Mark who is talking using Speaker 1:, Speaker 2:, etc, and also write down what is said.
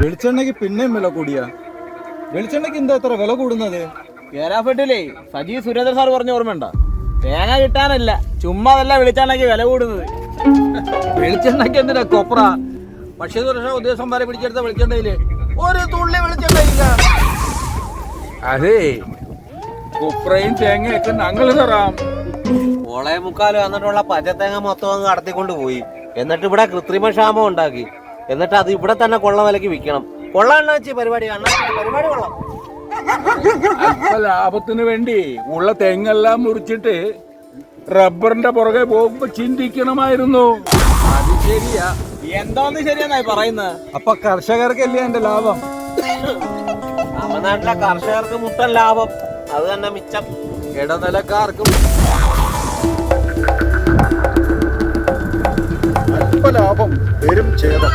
Speaker 1: വെളിച്ചെണ്ണയ്ക്ക് പിന്നെയും വില കൂടിയ. വെളിച്ചെണ്ണയ്ക്ക് എന്താ എത്ര വില കൂടുന്നത്?
Speaker 2: കേരാഫെട്ടിലേ സജി സുരേന്ദ്ര സാർ പറഞ്ഞ ഓർമ്മയുണ്ട? തേങ്ങ കിട്ടാനല്ല ചുമ്മാ അതല്ല വെളിച്ചെണ്ണയ്ക്ക് വില കൂടുന്നത്.
Speaker 3: വെളിച്ചെണ്ണയ്ക്ക് എന്തിനാ കൊപ്ര? പക്ഷേ സുരക്ഷാ വരെ പിടിച്ചെടുത്ത വെളിച്ചെണ്ണയിൽ ഒരു തുള്ളി വെളിച്ചെണ്ണയില്ല. അതേ കൊപ്രയും തേങ്ങയൊക്കെ ഞങ്ങൾ തറാം
Speaker 4: ഓളെ വന്നിട്ടുള്ള പച്ചത്തേങ്ങ മൊത്തം അങ്ങ് കടത്തിക്കൊണ്ട് പോയി. എന്നിട്ട് ഇവിടെ കൃത്രിമ ക്ഷാമം ഉണ്ടാക്കി. എന്നിട്ട് അത് ഇവിടെ തന്നെ കൊള്ള വിലക്ക് വിൽക്കണം. കൊള്ളാണ്ണ വെച്ച് പരിപാടി? കാണണം പരിപാടി കൊള്ളാം.
Speaker 3: അല്പ ലാഭത്തിന് വേണ്ടി ഉള്ള തെങ്ങെല്ലാം മുറിച്ചിട്ട് റബ്ബറിന്റെ പുറകെ പോകുമ്പോ ചിന്തിക്കണമായിരുന്നു. അത് ശരിയാ.
Speaker 2: എന്താന്ന് ശരിയെന്നായി പറയുന്നത്?
Speaker 1: അപ്പൊ കർഷകർക്കല്ലേ എന്റെ ലാഭം?
Speaker 4: തമിഴ്നാട്ടിലെ കർഷകർക്ക് മുട്ടൻ ലാഭം. അത് തന്നെ മിച്ചം.
Speaker 3: ഇടനിലക്കാർക്കും
Speaker 1: അല്പ ലാഭം വരും ഛേദം.